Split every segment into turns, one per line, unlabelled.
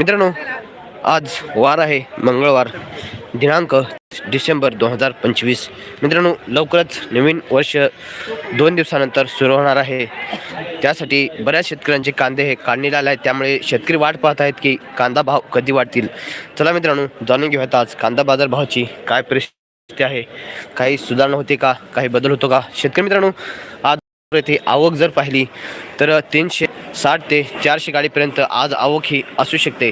मित्रांनो आज वार आहे मंगळवार दिनांक डिसेंबर दोन हजार पंचवीस. मित्रांनो लवकरच नवीन वर्ष दोन दिवसानंतर सुरू होणार आहे. त्यासाठी बऱ्याच शेतकऱ्यांचे कांदे हे काढणीला आले आहेत. त्यामुळे शेतकरी वाट पाहत आहेत की कांदा भाव कधी वाढतील. चला मित्रांनो जाणून घेऊयात आज कांदा बाजार भावाची काय परिस्थिती आहे. काही सुधारणा होते का? काही बदल होतो का? शेतकरी मित्रांनो आज येथे आवक जर पाहिली तर तीनशे साठ ते चारशे गाडीपर्यंत आज आवक ही असू शकते.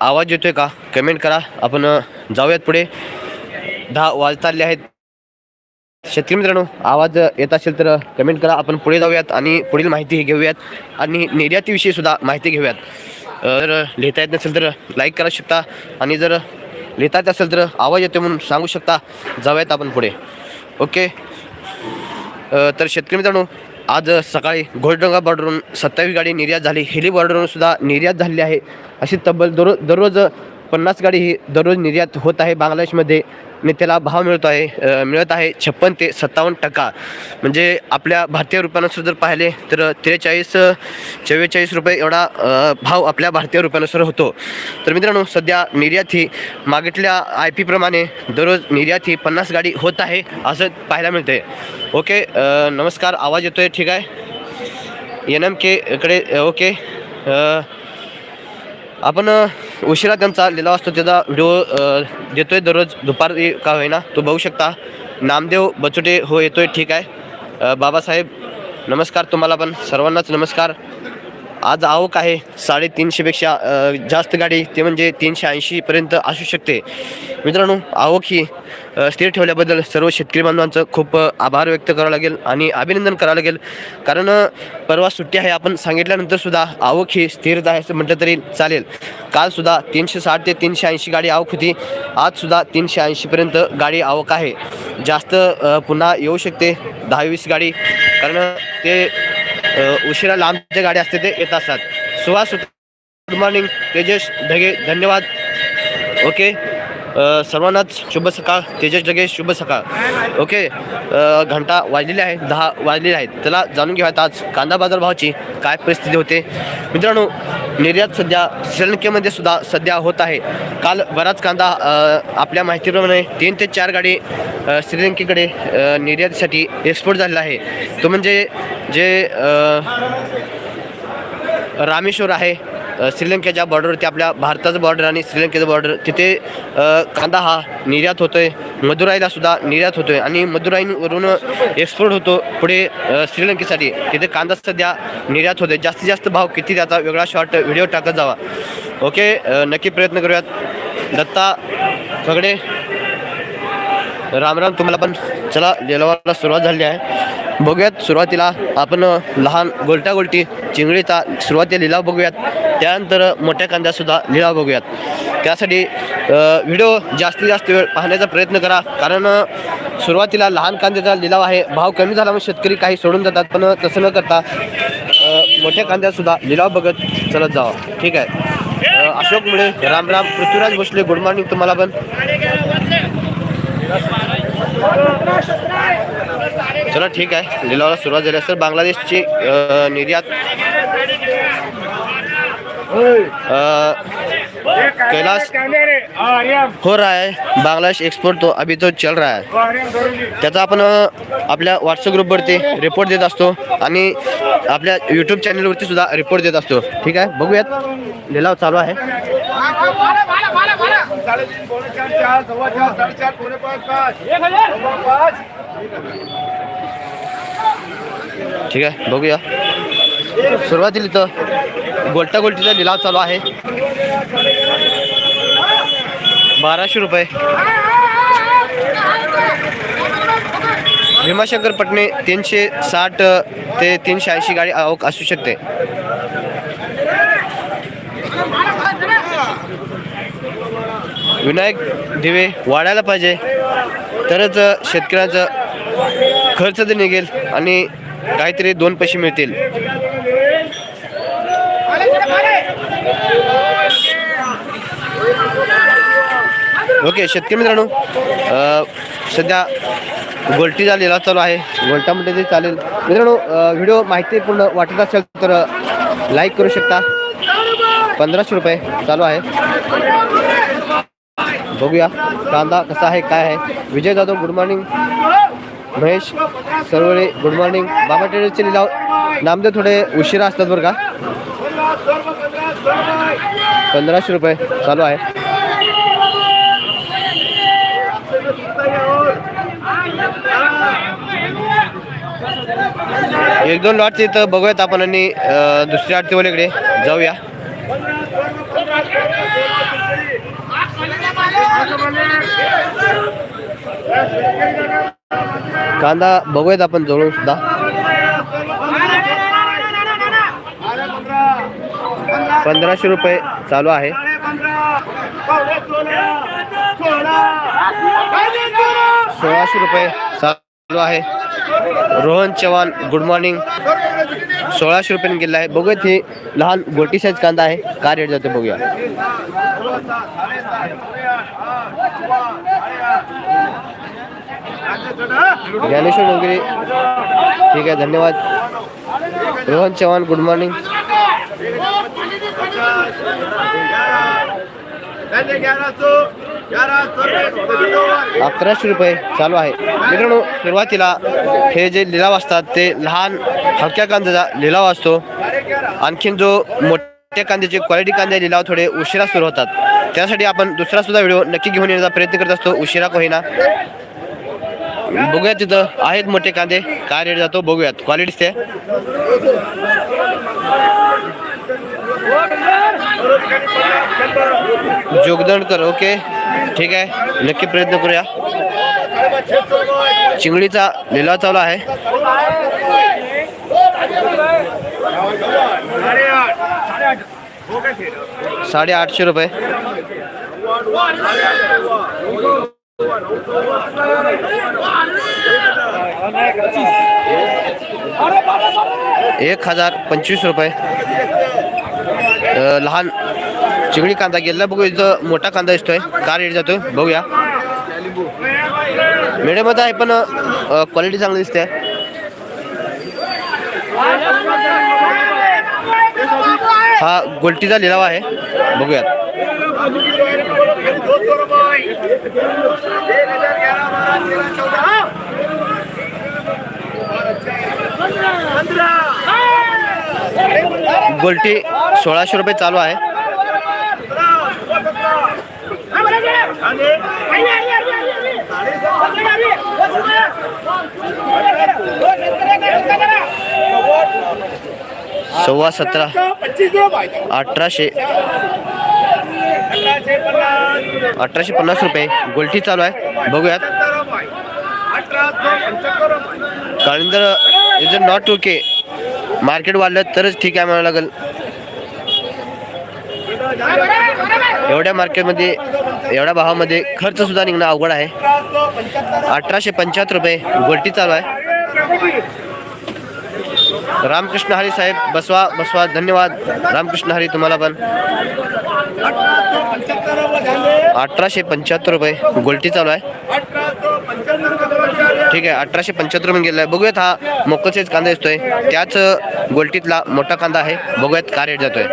आवाज येतोय का? कमेंट करा. आपण जाऊयात पुढे. दहा वाजता आले आहेत. शेतकरी मित्रांनो आवाज येत असेल तर कमेंट करा. आपण पुढे जाऊयात आणि पुढील माहिती घेऊयात. आणि निर्यातीविषयी सुद्धा माहिती घेऊयात. जर लिहिता येत नसेल तर लाईक करा शकता. आणि जर लिहिता येत असेल तर आवाज येतो म्हणून सांगू शकता. जाऊयात आपण पुढे. ओके. तर शेतकरी मित्रांनो आज सकाळी घोडडोंगा बॉर्डरवरून सत्तावीस गाडी निर्यात झाली. हेली बॉर्डरवरून सुद्धा निर्यात झालेली आहे. अशी तब्बल दररोज दररोज पन्नास गाडी ही दररोज निर्यात होत आहे. बांगलादेशमध्ये मी त्याला भाव मिळतो आहे मिळत आहे छप्पन ते सत्तावन्न टक्का. म्हणजे आपल्या भारतीय रुपयानुसार जर पाहिले तर त्रेचाळीस चव्वेचाळीस रुपये एवढा भाव आपल्या भारतीय रुपयानुसार होतो. तर मित्रांनो सध्या निर्यात ही मागितल्या आय पीप्रमाणे दररोज निर्यात ही पन्नास गाडी होत आहे असं पाहायला मिळते ओके नमस्कार आवाज येतोय ठीक आहे? एन एम केकडे ओके आपण उशिरा त्यांचा लिलाव असतो त्याचा व्हिडिओ देतोय दररोज. दुपारी का होईना तो बघू शकता. नामदेव बचोटे हो येतोय ठीक आहे. बाबासाहेब नमस्कार तुम्हाला पण. सर्वांनाच नमस्कार. आज आवक आहे साडेतीनशेपेक्षा जास्त गाडी ते म्हणजे तीनशे ऐंशीपर्यंत असू शकते. मित्रांनो आवक ही स्थिर ठेवल्याबद्दल सर्व शेतकरी बांधवांचं खूप आभार व्यक्त करावं लागेल आणि अभिनंदन करावं लागेल. कारण परवा सुट्टी आहे आपण सांगितल्यानंतर सुद्धा आवक ही स्थिरच आहे असं म्हटलं तरी चालेल. कालसुद्धा तीनशे साठ ते तीनशे ऐंशी गाडी आवक होती. आजसुद्धा तीनशे ऐंशीपर्यंत गाडी आवक आहे. जास्त पुन्हा येऊ शकते दहा वीस गाडी. कारण ते उशिरा लांबच्या गाड्या असते ते येत असतात. सुहास गुड मॉर्निंग तेजेश ढगे धन्यवाद. ओके. सर्वांनाच शुभ सकाळ. तेजस ढगे शुभ सकाळ. ओके? घंटा वाजलेली आहे दहा वाजलेले आहेत. त्याला जाणून घेऊयात आज कांदा बाजार भावाची काय परिस्थिती होते. मित्रांनो निर्यात सध्या श्रीलंकेमध्ये सुद्धा सध्या होत आहे. काल बराच कांदा आपल्या माहितीप्रमाणे तीन ते चार गाडी श्रीलंकेकडे निर्यातीसाठी एक्सपोर्ट झालेला आहे. तो म्हणजे जे रामेश्वर आहे श्रीलंकेच्या बॉर्डरवरती आपल्या भारताचं बॉर्डर आणि श्रीलंकेचं बॉर्डर तिथे कांदा हा निर्यात होतोय. मदुराईला सुद्धा निर्यात होतोय आणि मदुराईवरून एक्सपोर्ट होतो पुढे श्रीलंकेसाठी. तिथे कांदा सध्या निर्यात होतोय. जास्तीत जास्त भाव किती त्याचा वेगळा शॉर्ट व्हिडिओ टाकत जावा. ओके नक्की प्रयत्न करूयात. दत्ता खगडे. राम राम तुम्हाला पण चला लिलावाला सुरुवात झाली आहे. बघूयात सुरुवातीला आपण लहान गोलटा गोलटी चिंगळीचा सुरुवातीला लिलाव बघूयात. त्यानंतर मोठ्या कांद्यासुद्धा लिलाव बघूयात. त्यासाठी व्हिडिओ जास्तीत जास्त वेळ पाहण्याचा प्रयत्न करा. कारण सुरुवातीला लहान कांद्याचा लिलाव आहे भाव कमी झाला शेतकरी काही सोडून जातात पण तसं न करता मोठ्या कांद्यासुद्धा लिलाव बघत चलत जावा. ठीक आहे? अशोक मुळे राम राम पृथ्वीराज भोसले गुड मॉर्निंग तुम्हाला पण. चला ठीक आहे. लिलावाला सुरुवात झाली असेल. बांगलादेशची निर्यात कैलाश हो रहा है बांग्लादेश एक्सपोर्ट तो अभी तो चल रहा है। त्याचा आपण आपल्या व्हॉट्सअप ग्रुपवरती रिपोर्ट देत असतो आणि आपल्या यूट्यूब चॅनलवरती सुद्धा रिपोर्ट देत असतो. ठीक आहे? बघूयात. लिलाव चालू आहे. ठीक आहे? बघूया. सुरुवातीला इथं गोलटा गोलटीचा लिलाव चालू आहे. बाराशे रुपये. भीमाशंकर पटणे तीनशे साठ ते तीनशे ऐंशी गाडी आवक असू शकते. विनायक दिवे वाढायला पाहिजे. तरच शेतकऱ्याचं खर्च तर निघेल आणि काहीतरी दोन पैसे मिळतील. ओके शेतकरी मित्रांनो सध्या गोलटी झालेला चालू आहे. गोल्टामध्ये ते चालेल. मित्रांनो व्हिडिओ माहितीपूर्ण वाटत असेल तर लाईक करू शकता. पंधराशे रुपये चालू आहे. बघूया कांदा कसा आहे काय आहे. Vijay Jadhav good morning Mahesh Sarwale good morning बाबा टेलरचे लिलाव. नामदेव थोडे उशिरा असतात बरं का. पंधराशे रुपये चालू आहे. एक दोन लॉटचे इथं बघूयात आपण आणि दुसऱ्या आरतीवाल्याकडे जाऊया. कांदा बघूयात आपण जवळून सुद्धा. पंधराशे रुपये चालू आहे. सोळाशे रुपये चालू आहे. रोहन चव्हाण गुड मॉर्निंग सोळाशे रुपयाने गेला आहे. बघूयात हे लहान गोटी साईज कांदा आहे. का रेट जातो बघूया. ज्ञानेश्वर डोंगरे. ठीक आहे धन्यवाद. रोहन चव्हाण गुड मॉर्निंग अकराशे रुपये चालू आहे. मित्रांनो सुरुवातीला हे जे लिलाव असतात ते लहान हलक्या कांद्याचा लिलाव असतो. आणखीन जो मोठ्या कांद्याचे क्वालिटी कांदे लिलाव थोडे उशिरा सुरू होतात. त्यासाठी आपण दुसरा सुद्धा व्हिडिओ नक्की घेऊन येण्याचा प्रयत्न करत असतो. उशिरा का होईना. बघूयात तिथं आहेत मोठे कांदे. काय रेट जातो बघूयात. क्वालिटीच ते. जोगदंडकर ओके ठीक आहे नक्की प्रयत्न करूया. चिंगडीचा लिलाव चालू आहे. साडे आठशे रुपये. एक हजार पंचवीस रुपये. लहान चिकडी कांदा गेला बघू इथं मोठा कांदा दिसतोय. का रेट जातोय. बघूया. मिडियमच आहे पण क्वालिटी चांगली दिसते. हा गोलटीचा लिलाव आहे. बघूयात. गोल्टी सोळाशे रुपये चालू आहे. सव्वा सतरा अठराशे अठराशे पन्नास रुपये. गोल्टी चालू आहे. बघूयात. Kalindar is not okay market वाढलं तरच ठीक आहे म्हणावं लागेल. एवढ्या मार्केटमध्ये एवढ्या भावामध्ये खर्च सुद्धा निघणं अवघड आहे. अठराशे पंच्याहत्तर रुपये गोल्टी चालू आहे. रामकृष्ण हरी साहेब बसवा बसवा धन्यवाद. रामकृष्ण हरी तुम्हाला पण. अठराशे पंच्याहत्तर रुपये गोल्टी चालू आहे. ठीक आहे अठराशे पंच्याहत्तर रुपये गेला आहे. बघूयात हा मोकलसेच कांदा दिसतोय. त्याच गोल्टीतला मोठा कांदा आहे. बघूयात का रेट जातोय.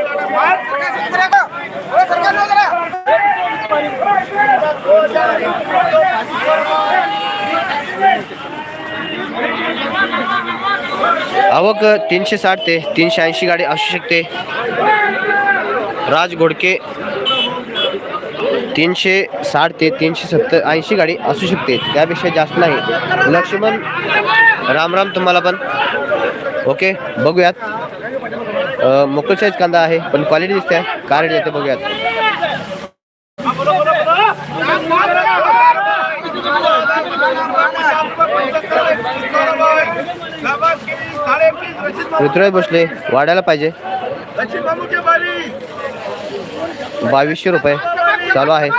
हो, आवक तीनशे साठ ते तीनशे ऐंशी गाडी असू शकते. राज घोडके तीनशे साठ ते तीनशे सत्तर ऐंशी गाडी असू शकते. त्यापेक्षा जास्त नाही. लक्ष्मण राम राम तुम्हाला पण. ओके बघूयात. अ, साईज कांदा आहे पण क्वालिटी दिसते कार रेट येते बघूयात. ऋतुराज भोसले वाढायला पाहिजे. बावीसशे रुपये. चालू आहे.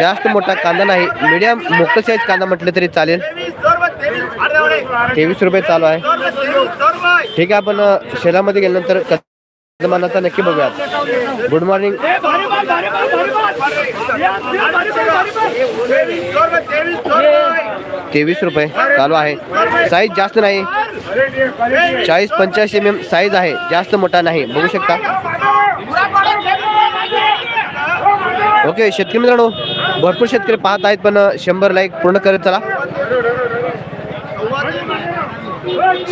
जास्त मोठा कांदा नाही मीडियम मोकळ साईज कांदा म्हटलं तरी चालेल. तेवीस रुपये चालू आहे. ठीक आहे आपण शेलामध्ये गेल्यानंतर मला आता नक्की बघूयात गुड मॉर्निंग तेवीस रुपये चालू आहे. साईज जास्त नाही. चाळीस पंच्याऐंशी एम एम साईज आहे. जास्त मोठा नाही. बघू शकता. ओके शेतकरी मित्रांनो भरपूर शेतकरी पाहत आहेत पण शंभर लाईक पूर्ण करत चला.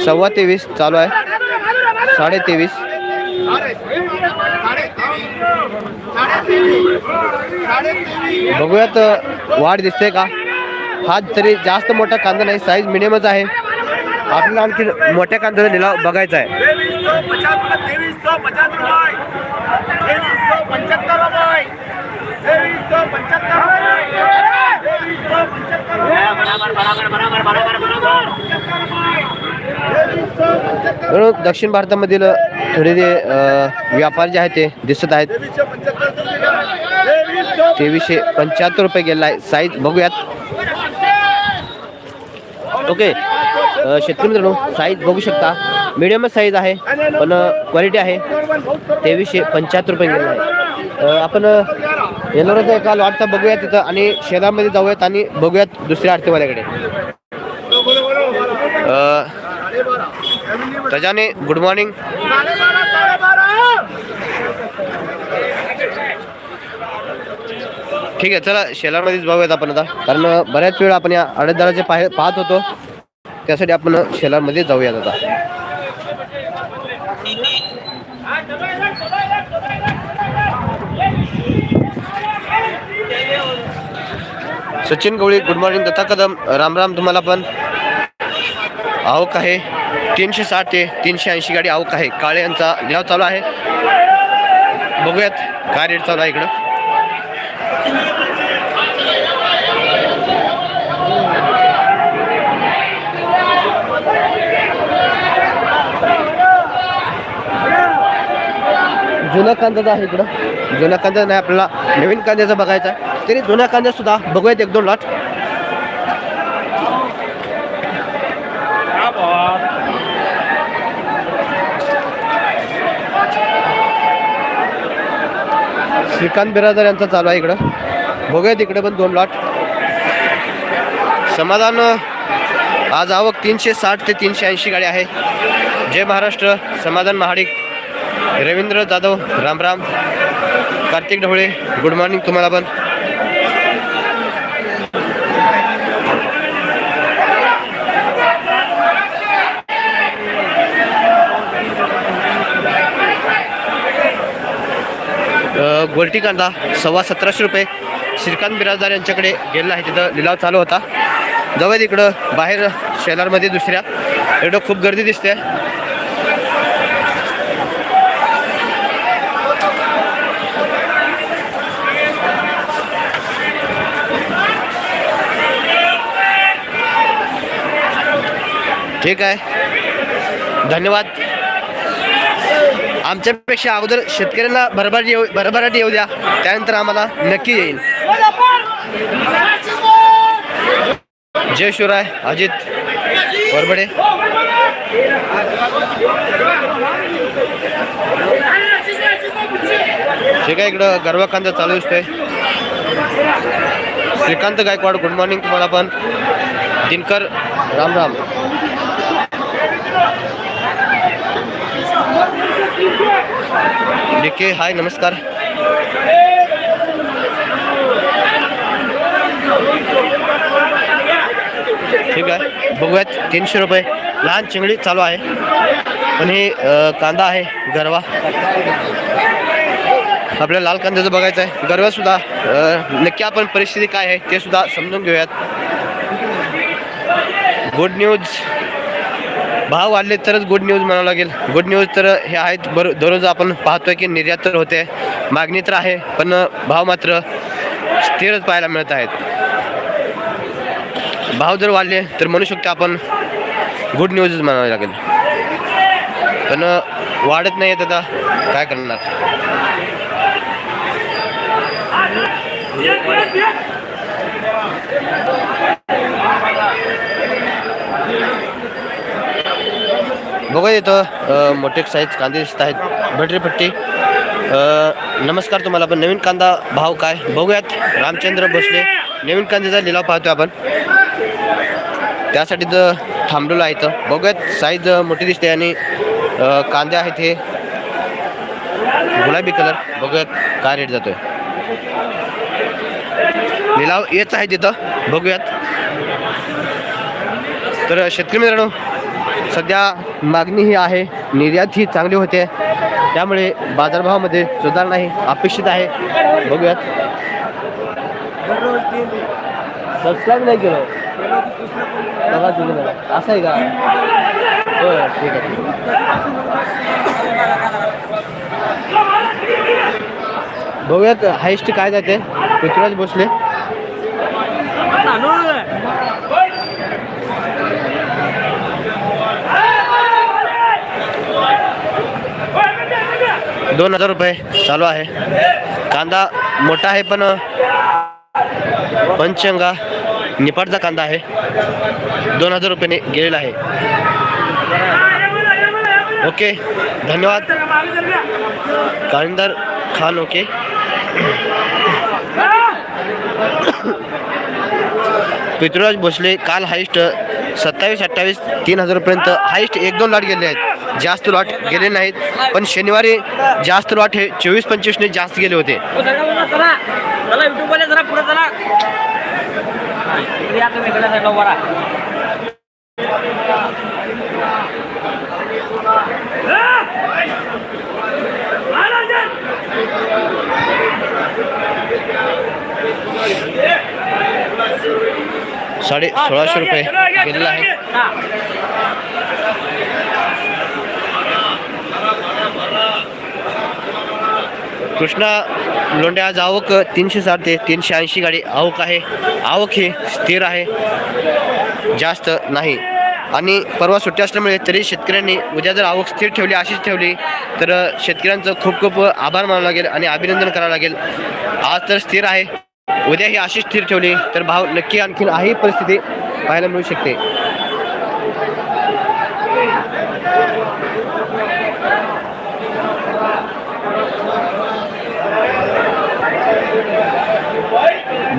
सव्वा तेवीस चालू आहे. साडे तेवीस बघूयात वाढ दिसते का? हा तरी जास्त मोठा कांदा नाही साईज मिनिमच आहे. आपल्याला आणखी मोठ्या कांद्याचा लिलाव बघायचा आहे
तेवीस सौ पचास तेवीस सौ पचास रुपये तेवीस सौ पंच्याहत्तर रुपये तेवीस सौ पंच्याहत्तर रुपये तेवीस सौ पंच्याहत्तर
म्हणून दक्षिण भारतामधील थोडे जे व्यापार जे आहेत ते दिसत आहेत.
तेवीसशे पंच्याहत्तर
रुपये गेला आहे. साईज बघूयात. ओके. शेतकरी मित्रांनो साईज बघू शकता. मिडियम साईज आहे पण क्वालिटी आहे. तेवीसशे पंच्याहत्तर रुपये गेला आहे. आपण येलोराचा काल वाटतं बघूयात तिथं आणि शेतामध्ये जाऊयात आणि बघूयात दुसऱ्या आरतीवाल्याकडे. गजाने गुड मॉर्निंग. ठीक आहे चला शेलारमध्येच बघूयात आपण आता. कारण बऱ्याच वेळ आपण या अडदाराचे पाह पाहत होतो. त्यासाठी आपण शेलारमध्ये जाऊयात आता. सचिन गवळी गुड मॉर्निंग दत्ता कदम राम राम तुम्हाला पण. आहो आहे. तीनशे साठ ते तीनशे ऐंशी गाडी आवक आहे. काळे यांचा लिलाव चालू आहे. बघूयात काय रेट चालू आहे इकडं. जुना कांदा आहे इकडं. जुना कांदा नाही आपल्याला नवीन कांद्याचा बघायचा आहे. तरी जुन्या कांद्यासुद्धा बघूयात एक दोन लाट श्रीकांत बिरादर यांचा चालू आहे इकडं. बघूया तिकडे पण दोन लॉट समाधान आज आवक तीनशे साठ ते तीनशे ऐंशी गाडी आहे. जय महाराष्ट्र समाधान महाडिक. रवींद्र जाधव रामराम. कार्तिक ढवळे गुड मॉर्निंग तुम्हाला पण. गोलटी कांदा सव्वा सतराशे रुपये. श्रीकांत बिराजदार यांच्याकडे गेलेला आहे तिथं लिलाव चालू होता. जवळ इकडं बाहेर शेलारमध्ये दुसऱ्या. इकडं खूप गर्दी दिसते. ठीक आहे. धन्यवाद. आमच्यापेक्षा अगोदर शेतकऱ्यांना भरभराटी येऊ भरभराटी येऊ द्या. त्यानंतर आम्हाला नक्की येईल. जय शिवराय अजित वरबडे. ठीक आहे इकडं गरवा कांदा चालू दिसतोय. श्रीकांत गायकवाड गुड मॉर्निंग तुम्हाला पण. दिनकर राम राम. डीके हाय नमस्कार. ठीक आहे. बघूयात तीनशे रुपये. लहान चिंगडी चालू आहे. पण हे कांदा आहे गरवा. आपल्या लाल कांद्याचं बघायचं आहे. गरवा सुद्धा नक्की आपण परिस्थिती काय आहे ते सुद्धा समजून घेऊयात. गुड न्यूज भाव वाढले तरच गुड न्यूज म्हणावं लागेल. गुड न्यूज तर हे आहेत. बर दररोज आपण पाहतोय की निर्यात तर होते. मागणी तर आहे पण भाव मात्र स्थिरच पाहायला मिळत आहेत. भाव जर वाढले तर म्हणू शकतो आपण गुड न्यूजच म्हणावं लागेल. पण वाढत नाही आहेत आता. काय करणार? बघा इथं मोठे साईज कांदे दिसत आहेत. भटरी पट्टी नमस्कार तुम्हाला पण नवीन कांदा भाव काय? बघूयात. रामचंद्र भोसले नवीन कांद्याचा लिलाव पाहतोय आपण. त्यासाठी तर थांबलेलो आहे इथं. बघूयात साईज मोठी दिसते आणि कांदे आहेत हे. गुलाबी कलर. बघूयात काय रेट जातोय. लिलाव येत आहे तिथं. बघूयात. तर शेतकरी मित्रांनो सध्या मागणी ही आहे निर्यात ही चांगली होते. त्यामुळे बाजारभावामध्ये सुधारणा ही अपेक्षित आहे. बघूयात. सबस्क्राईब नाही केलं. बघा तुम्ही. असं आहे का? बरं ठीक आहे. बघूयात हायस्ट काय जाते? पृथ्वीराज भोसले. दोन हजार रुपये चालू आहे. कांदा मोठा आहे पण पंचंगा निपाटचा कांदा आहे. दोन हजार रुपयाने गेलेला आहे. ओके धन्यवाद. कालिंदर खान ओके. पृथ्वीराज भोसले काल हाईस्ट सत्तावीस अठ्ठावीस तीन हजारपर्यंत हाईस्ट एक दोन लाट गेले आहेत. जास्त लॉट गेले नाहीत. पण शनिवारी जास्त लॉट हे चोवीस पंचवीसने जास्त गेले होते. साडे सोळाशे रुपये गेलेला आहे. कृष्णा लोंढे आज आवक तीनशे साठ ते तीनशे ऐंशी गाडी. आवक आहे. आवक ही स्थिर आहे. जास्त नाही. आणि परवा सुट्टी असल्यामुळे तरी शेतकऱ्यांनी उद्या जर आवक स्थिर ठेवली अशीच ठेवली तर शेतकऱ्यांचं खूप खूप आभार मानावं लागेल आणि अभिनंदन करावं लागेल. आज तर स्थिर आहे. उद्या ही अशीच स्थिर ठेवली तर भाव नक्की आणखीन ही परिस्थिती पाहायला मिळू शकते.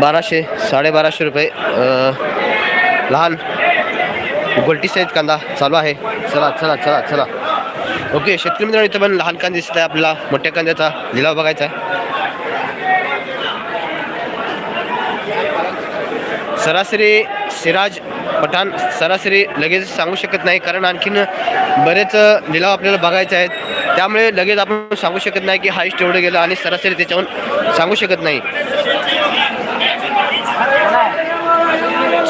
बाराशे साडेबाराशे रुपये लहान गोल्टी साईज कांदा चालू आहे. चला चला चला चला. ओके शेतकरी मित्रांनो इथं पण लहान कांदा दिसत आहे. आपल्याला मोठ्या कांद्याचा लिलाव बघायचा आहे. सरासरी सिराज पठाण सरासरी लगेच सांगू शकत नाही कारण आणखीन बरेच लिलाव आपल्याला बघायचे आहेत. त्यामुळे लगेच आपण सांगू शकत नाही की हाईस्ट एवढं गेलं आणि सरासरी त्याच्याहून सांगू शकत नाही.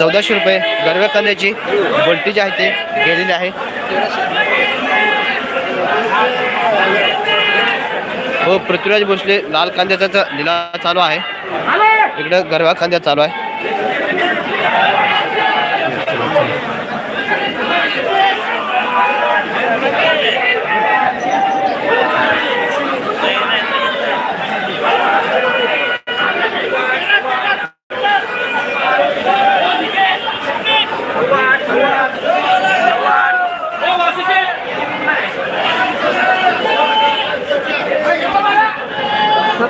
चौदाशे रुपये गरव्या कांद्याची बोलटी जी आहे ती गेलेली आहे. हो पृथ्वीराज भोसले लाल कांद्याचा लिलाव चालू आहे. इकडं गरवा कांद्या चालू आहे.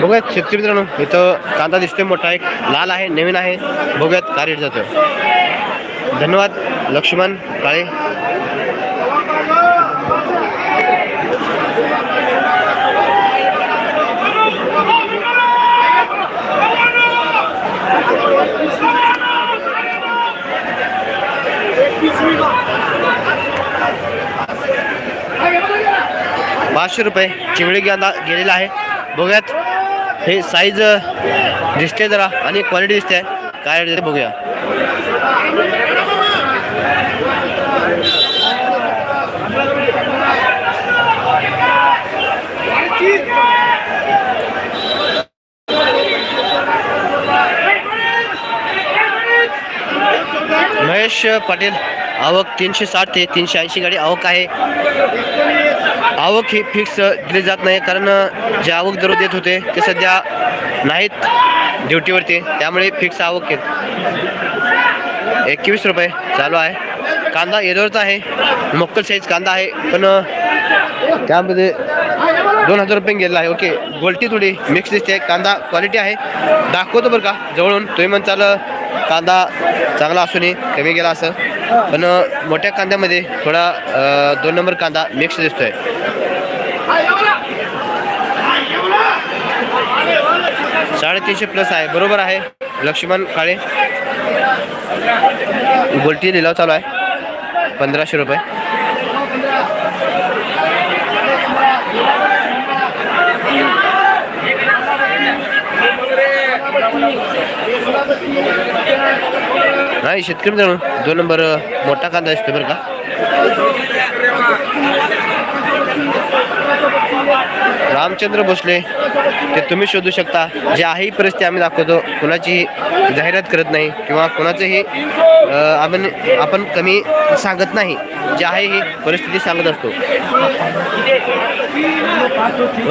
बघूयात शेतकरी मित्रांनो इथं कांदा दिसतोय मोठा एक लाल आहे नवीन आहे. बघूयात काय रेट जातो धन्यवाद लक्ष्मण काळे. पाचशे रुपये चिवळी कांदा गेलेला आहे. हे साईज दिसते जरा आणि क्वालिटी दिसते काय रेट बघूया. महेश पाटील. आवक तीनशे साठ ते तीनशे ऐंशी गाडी आवक आहे. आवक ही फिक्स दिली जात नाही कारण जे आवक जरूर देत होते ते सध्या नाहीत ड्युटीवरती. त्यामुळे फिक्स आवक आहेत एकवीस रुपये चालू आहे. कांदा येदोरचा आहे. मोक्कल साईज कांदा आहे. पण त्यामध्ये दोन हजार रुपये गेलेला आहे. ओके. गोलटी थोडी मिक्स दिसते. कांदा क्वालिटी आहे. दाखवतो बरं का. जवळून तुम्ही म्हणताल कांदा चांगला असूनही कमी गेला असं. पण मोठ्या कांद्यामध्ये थोडा दोन नंबर कांदा मिक्स दिसतोय. साडेतीनशे प्लस आहे. बरोबर आहे. लक्ष्मण काळे. गोलटी लिलाव चालू आहे. पंधराशे रुपये. नाही शेतकरी मित्रांनो दोन नंबर मोठा कांदा असतो बरं का? रामचंद्र भोसले ते तुम्ही शोधू शकता. जे आहे ही परिस्थिती आम्ही दाखवतो. कुणाची जाहिरात करत नाही किंवा कुणाचंही आपण आपण कमी सांगत नाही. जे आहे ही परिस्थिती सांगत असतो.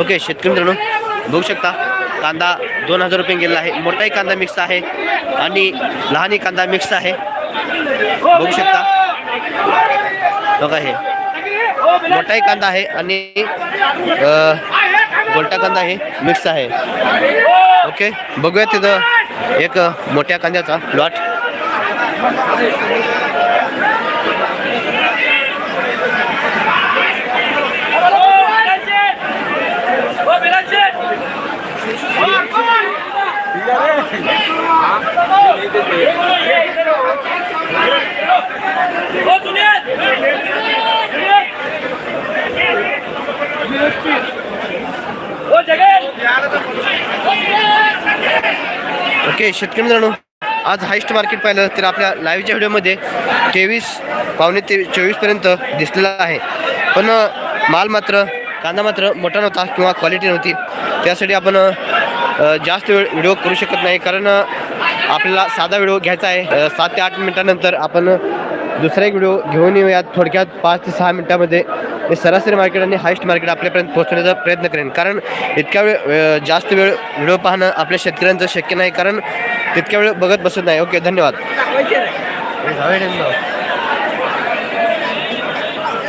ओके शेतकरी मित्रांनो बघू शकता. कांदा दोन हजार रुपये गेलेला आहे. मोठाही कांदा मिक्स आहे आणि लहानही कांदा मिक्स आहे. बघू शकता. बघा हे. मोठाही कांदा आहे आणि गोलटा कांदा आहे मिक्स आहे. ओके बघूया तिथं एक मोठ्या कांद्याचा लॉट ओके शेतकरी मित्रांनो आज हायस्ट मार्केट पाहिलं तर आपल्या लाईव्हच्या व्हिडिओमध्ये तेवीस पावणे ते चोवीसपर्यंत दिसलेला आहे. पण माल मात्र कांदा मात्र मोठा नव्हता किंवा क्वालिटी नव्हती. त्यासाठी आपण जास्त वेळ व्हिडिओ करू शकत नाही. कारण आपल्याला साधा व्हिडिओ घ्यायचा आहे. सात ते आठ मिनटानंतर आपण दुसरा एक व्हिडिओ घेऊन येऊयात. थोडक्यात पाच ते सहा मिनटामध्ये मी सरासरी मार्केट आणि हायस्ट मार्केट आपल्यापर्यंत पोहोचवण्याचा प्रयत्न करेन. कारण इतक्या वेळ जास्त वेळ व्हिडिओ पाहणं आपल्या शेतकऱ्यांचं शक्य नाही. कारण तितक्या वेळ बघत बसत नाही. ओके धन्यवाद.